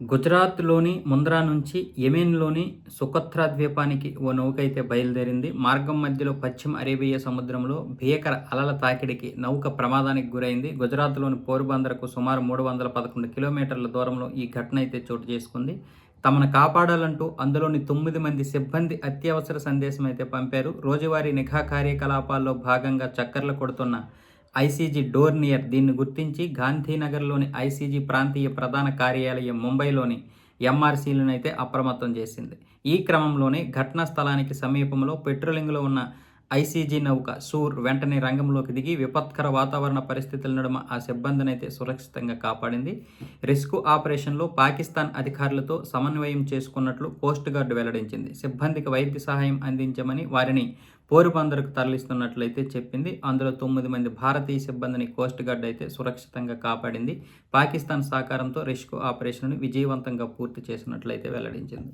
గుజరాత్లోని ముంద్రా నుంచి యెమెన్లోని సుకత్రా ద్వీపానికి ఓ నౌక అయితే బయలుదేరింది. మార్గం మధ్యలో పశ్చిమ అరేబియా సముద్రంలో భీకర అలల తాకిడికి నౌక ప్రమాదానికి గురైంది. గుజరాత్లోని పోర్బందర్కు సుమారు మూడు వందల పదకొండు కిలోమీటర్ల దూరంలో ఈ ఘటన అయితే చోటు చేసుకుంది. తమను కాపాడాలంటూ అందులోని తొమ్మిది మంది సిబ్బంది అత్యవసర సందేశం అయితే పంపారు. రోజువారీ నిఘా కార్యకలాపాల్లో భాగంగా చక్కర్లు కొడుతున్న ఐసీజీ డోర్నియర్ దీన్ని గుర్తించి గాంధీనగర్లోని ఐసీజీ ప్రాంతీయ ప్రధాన కార్యాలయం ముంబైలోని ఎంఆర్సీలను అయితే అప్రమత్తం చేసింది. ఈ క్రమంలోనే ఘటనా స్థలానికి సమీపంలో పెట్రోలింగ్లో ఉన్న ఐసీజీ నౌక సూర్ వెంటనే రంగంలోకి దిగి విపత్కర వాతావరణ పరిస్థితుల నడుమ ఆ సిబ్బందిని అయితే సురక్షితంగా కాపాడింది. రెస్క్యూ ఆపరేషన్లో పాకిస్తాన్ అధికారులతో సమన్వయం చేసుకున్నట్లు కోస్ట్ గార్డ్ వెల్లడించింది. సిబ్బందికి వైద్య సహాయం అందించమని వారిని పోరుబందరకు తరలిస్తున్నట్లయితే చెప్పింది. అందులో తొమ్మిది మంది భారతీయ సిబ్బందిని కోస్ట్ గార్డ్ అయితే సురక్షితంగా కాపాడింది. పాకిస్తాన్ సహకారంతో రెస్క్యూ ఆపరేషన్ను విజయవంతంగా పూర్తి చేసినట్లయితే వెల్లడించింది.